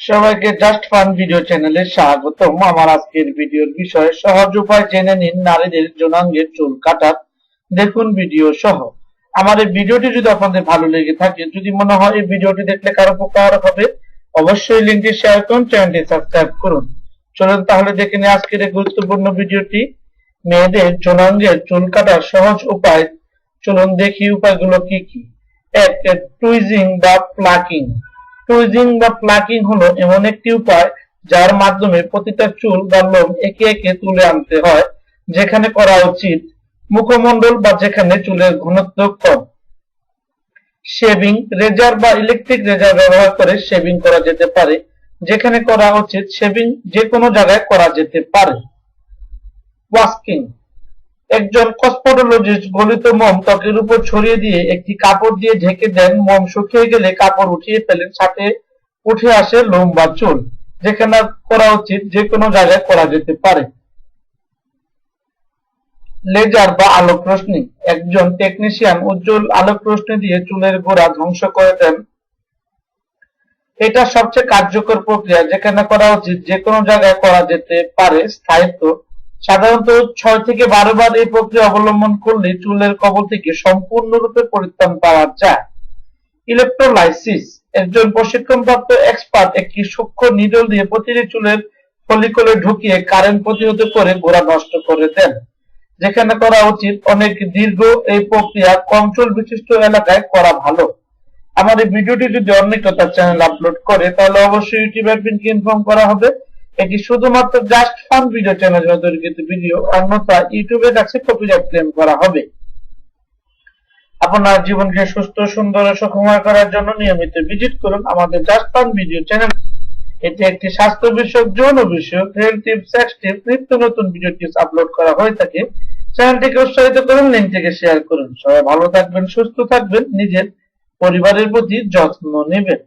সবাইকে just fun video চ্যানেলে স্বাগতম। আমার আজকের ভিডিওর বিষয়, সহজ উপায় জেনে নিন, নারীদের যৌনাঙ্গের চুল কাটার। দেখুন ভিডিও সহ। আমার এই ভিডিওটি যদি আপনাদের ভালো লেগে থাকে, যদি মনে হয় এই ভিডিওটি দেখলে কারও উপকার হবে, অবশ্যই লিঙ্কটি শেয়ার করুন চ্যানেলটি সাবস্ক্রাইব করুন। চলুন তাহলে দেখে নিই আজকের এই গুরুত্বপূর্ণ ভিডিওটি মেয়েদের যৌনাঙ্গের চুল কাটার সহজ উপায়। চলুন দেখি উপায়গুলো কি কি। এক টুইজিং বা প্লাকিং টুইজিং বা প্লাকিং হলো এমন একটি উপায় যার মাধ্যমে প্রতিটা চুল বা লোম একে একে তুলে আনতে হয়, যেখানে করা উচিত মুখমণ্ডল বা যেখানে চুলের ঘনত্ব কম। শেভিং রেজার বা ইলেকট্রিক রেজার ব্যবহার করে শেভিং করা যেতে পারে, যেখানে করা উচিত শেভিং যে কোনো জায়গায় করা যেতে পারে। ওয়াস্কিং একজন কসমেটোলজিস্ট গলিত মোম ত্বকের উপর ছড়িয়ে দিয়ে একটি কাপড় দিয়ে ঢেকে দেন। মোম শুকিয়ে গেলে কাপড় উঠিয়ে ফেলেন। সাথে উঠে আসে লোম বা চুল, যেখানে করা উচিত যে কোনো জায়গায় করা যেতে পারে। লেজার বা আলোক রশ্মি। একজন টেকনিশিয়ান উজ্জ্বল আলোক রশ্মি দিয়ে চুলের গোড়া ধ্বংস করে দেন। এটা সবচেয়ে কার্যকর প্রক্রিয়া, যেখানে করা উচিত যে কোনো জায়গায় করা যেতে পারে স্থায়িত্ব। সাধারণত ছয় থেকে বারো বার এই প্রক্রিয়া অবলম্বন করলে চুলের কবল থেকে সম্পূর্ণরূপে পরিত্রাণ পাওয়া যায়। ইলেকট্রোলাইসিস, একজন প্রশিক্ষণপ্রাপ্ত এক্সপার্ট একটি সূক্ষ্ম নিডল দিয়ে প্রতিটি চুলের ফলিকলে ঢুকিয়ে কারেন্ট প্রতিহত করে গোড়া নষ্ট করে দেন। যেখানে করা উচিত অনেক দীর্ঘ এই প্রক্রিয়া চুল বিশিষ্ট এলাকায় করা ভালো। আমার এই ভিডিওটি যদি কেউ তার চ্যানেল আপলোড করে, তাহলে অবশ্যই ইউটিউব অ্যাডমিনকে ইনফর্ম করা হবে। এটি শুধুমাত্র জাস্ট ফান ভিডিও চ্যানেল তৈরিকৃত ভিডিও অন্যথা ইউটিউবের কাছে কপিরাইট ক্লেম করা হবে। আপনার জীবনকে সুস্থ, সুন্দর ও সুখময় করার জন্য নিয়মিত ভিজিট করুন আমাদের জাস্ট ফান ভিডিও চ্যানেল এটি একটি স্বাস্থ্য বিষয়ক, যৌন বিষয়ক হেলথ টিপস সেক্স টিপস নিত্য নতুন ভিডিও টিপস আপলোড করা হয়ে থাকে। চ্যানেলটিকে উৎসাহিত করুন লিঙ্কটিকে শেয়ার করুন। সবাই ভালো থাকবেন, সুস্থ থাকবেন, নিজের পরিবারের প্রতি যত্ন নেবেন।